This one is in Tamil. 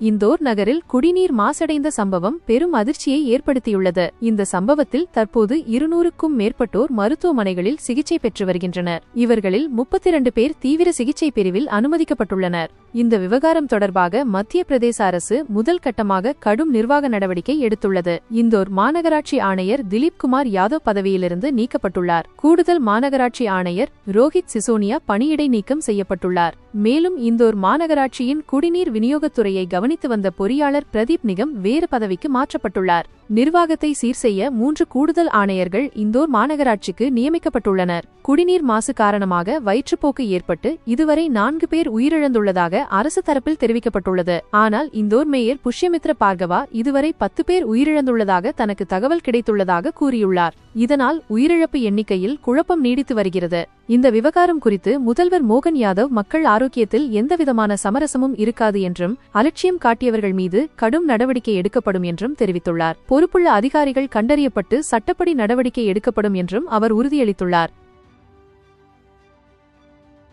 இந்தோர் நகரில் குடிநீர் மாசடைந்த சம்பவம் பெரும் அதிர்ச்சியை ஏற்படுத்தியுள்ளது. இந்த சம்பவத்தில் தற்போது இருநூறுக்கும் மேற்பட்டோர் மருத்துவமனைகளில் சிகிச்சை பெற்று வருகின்றனர். இவர்களில் முப்பத்தி இரண்டு பேர் தீவிர சிகிச்சை பிரிவில் அனுமதிக்கப்பட்டுள்ளனர். இந்த விவகாரம் தொடர்பாக மத்திய பிரதேச அரசு முதல் கட்டமாக கடும் நிர்வாக நடவடிக்கை எடுத்துள்ளது. இந்தோர் மாநகராட்சி ஆணையர் திலீப் குமார் யாதவ் பதவியிலிருந்து நீக்கப்பட்டுள்ளார். கூடுதல் மாநகராட்சி ஆணையர் ரோஹித் சிசோனியா பணியிடை நீக்கம் செய்யப்பட்டுள்ளார். மேலும் இந்தோர் மாநகராட்சியின் குடிநீர் விநியோகத்துறையை கவனித்து வந்த பொறியாளர் பிரதீப் நிகம் வேறு பதவிக்கு மாற்றப்பட்டுள்ளார். நிர்வாகத்தை சீர் செய்ய மூன்று கூடுதல் ஆணையர்கள் இந்தோர் மாநகராட்சிக்கு நியமிக்கப்பட்டுள்ளனர். குடிநீர் மாசு காரணமாக வயிற்றுப்போக்கு ஏற்பட்டு இதுவரை நான்கு பேர் உயிரிழந்துள்ளதாக அரசு தரப்பில் தெரிவிக்கப்பட்டுள்ளது. ஆனால் இந்தோர் மேயர் புஷ்யமித்ர பார்கவா இதுவரை பத்து பேர் உயிரிழந்துள்ளதாக தனக்கு தகவல் கிடைத்துள்ளதாக கூறியுள்ளார். இதனால் உயிரிழப்பு எண்ணிக்கையில் குழப்பம் நீடித்து வருகிறது. இந்த விவகாரம் குறித்து முதல்வர் மோகன் யாதவ் மக்கள் ஆரோக்கியத்தில் எந்தவிதமான சமரசமும் இருக்காது என்றும் அலட்சியம் காட்டியவர்கள் மீது கடும் நடவடிக்கை எடுக்கப்படும் என்றும் தெரிவித்துள்ளார். பொறுப்புள்ள அதிகாரிகள் கண்டறியப்பட்டு சட்டப்படி நடவடிக்கை எடுக்கப்படும் என்றும் அவர் உறுதியளித்துள்ளார்.